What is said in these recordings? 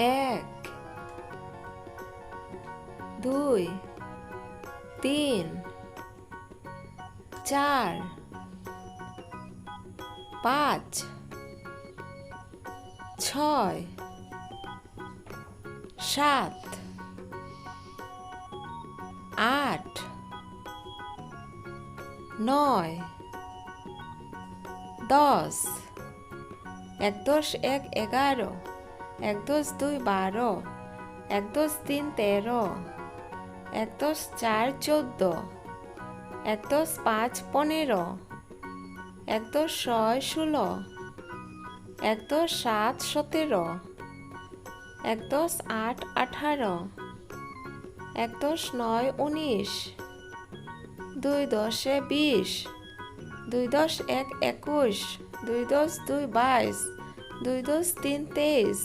এক দুই তিন চার পাঁচ ছয় সাত আট নয় দশ এক দশ এক এগারো এক দশ দুই বারো, এক দশ তিন তেরো, এক দশ চার চোদ্দ, এক দশ পাঁচ পনেরো, এক দশ ছয় ষোলো, এক দশ সাত সতেরো, এক দশ আট আঠারো, এক দশ নয় উনিশ, দুই দশে বিশ, দুই দশ এক একুশ, দুই দশ দুই বাইশ, দুই দশ তিন তেইশ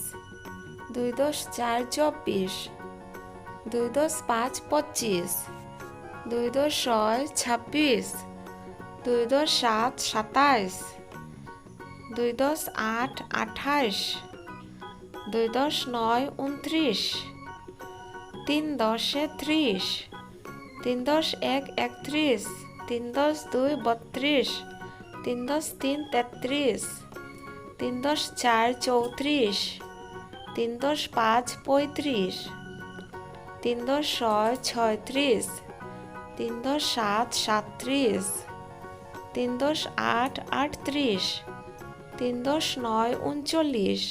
দুই দশ চার চব্বিশ, দুই দশ পাঁচ পঁচিশ, দুই দশ ছয় ছাব্বিশ, দুই দশ সাত সাতাইশ, দুই দশ আট আঠাইশ, দুই দশ নয় উনত্রিশ তিন দশে ত্রিশ, তিন দশ এক একত্রিশ, তিন দশ দুই বত্রিশ, তিন দশ তিন তেত্রিশ, তিন দশ চার চৌত্রিশ তিন দশ পাঁচ পঁয়ত্রিশ, তিন দশ ছয় ছয়ত্রিশ, তিন দশ সাত সাতত্রিশ, তিন দশ আট আটত্রিশ, তিন দশ নয় উনচল্লিশ,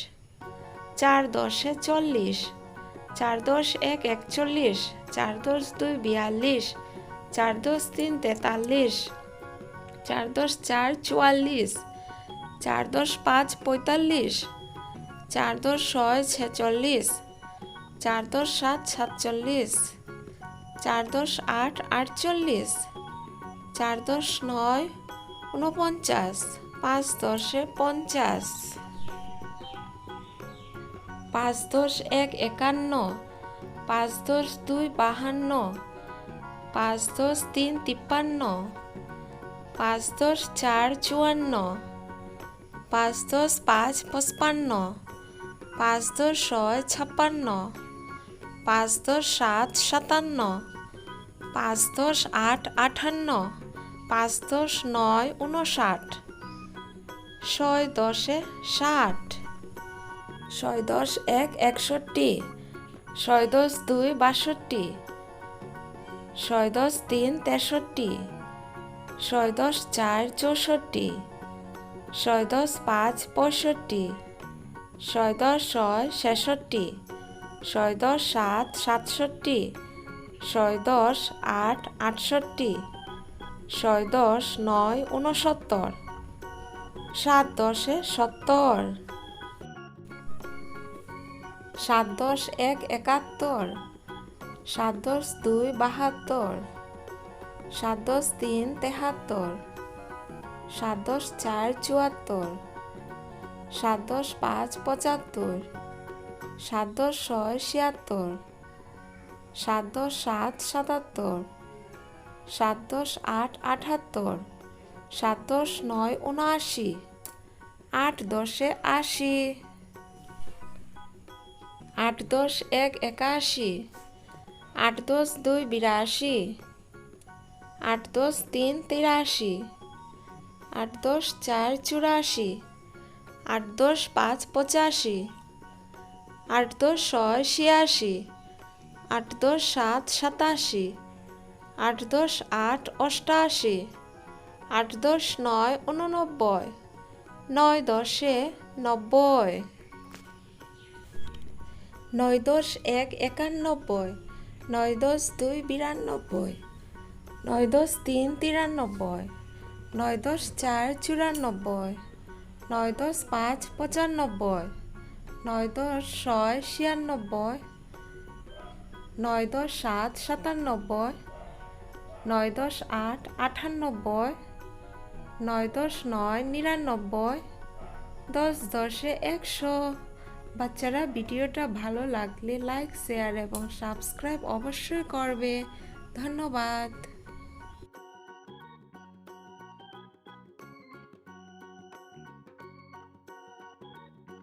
চার দশে চল্লিশ, চার দশ এক একচল্লিশ, চার দশ দুই বিয়াল্লিশ, চার দশ তিন তেতাল্লিশ, চার দশ চার চুয়াল্লিশ, চার দশ পাঁচ পঁয়তাল্লিশ চার দশ ছয় ছেচল্লিশ চার দশ সাত সাতচল্লিশ চার দশ আট আটচল্লিশ চার দশ নয় উনপঞ্চাশ পাঁচ দশে পঞ্চাশ, পাঁচ দশ এক একান্ন, পাঁচ দশ দুই বাহান্ন, পাঁচ দশ তিন তিপ্পান্ন, পাঁচ দশ চার চুয়ান্ন, পাঁচ দশ পাঁচ পঁচপান্ন পাঁচ দশ ছয় ছাপ্পান্ন, পাঁচ দশ সাত সাতান্ন, পাঁচ দশ আট আঠান্ন, পাঁচ দশ নয় উনষাট ছয় দশে ষাট, ছয় দশ এক একষট্টি, ছয় দশ দুই বাষট্টি, ছয় দশ তিন তেষট্টি, ছয় দশ চার চৌষট্টি, ছয় দশ পাঁচ পঁয়ষট্টি ছয় দশ ছয় ছেষট্টি, ছয় দশ সাত সাতষট্টি, ছয় দশ আট আটষট্টি, ছয় দশ নয় উনসত্তর সাত দশে সত্তর, সাত দশ এক একাত্তর, সাত দশ দুই বাহাত্তর, সাত দশ তিন তেহাত্তর, সাত দশ চার চুয়াত্তর সাত দশ পাঁচ পঁচাত্তর সাত দশ ছয় ছিয়াত্তর সাত দশ সাত সাতাত্তর সাত দশ আট আটাত্তর সাত দশ নয় উনআশি, আট দশে আশি, আট দশ এক একাশি, আট দশ দুই বিরাশি, আট দশ তিন তিরাশি, আট দশ চার চুরাশি আট দশ পাঁচ পঁচাশি। আট দশ ছয় ছিয়াশি। আট দশ সাত সাতাশি। আট দশ আট অষ্টাশি। আট দশ নয় উননব্বই। নয় দশে নব্বই। নয় দশ এক একানব্বই। নয় দশ দুই বিরানব্বই। নয় দশ তিন তিরানব্বই। নয় দশ চার চুরানব্বই। নয় দশ পাঁচ পঁচানব্বই নয় দশ ছয় ছিয়ানব্বই নয় দশ সাত সাতানব্বই নয় দশ আট আটানব্বই নয় দশ নয় নিরানব্বই, দশ দশে একশো। বাচ্চারা ভিডিওটা ভালো লাগলে লাইক, শেয়ার এবং সাবস্ক্রাইব অবশ্যই করবে। ধন্যবাদ।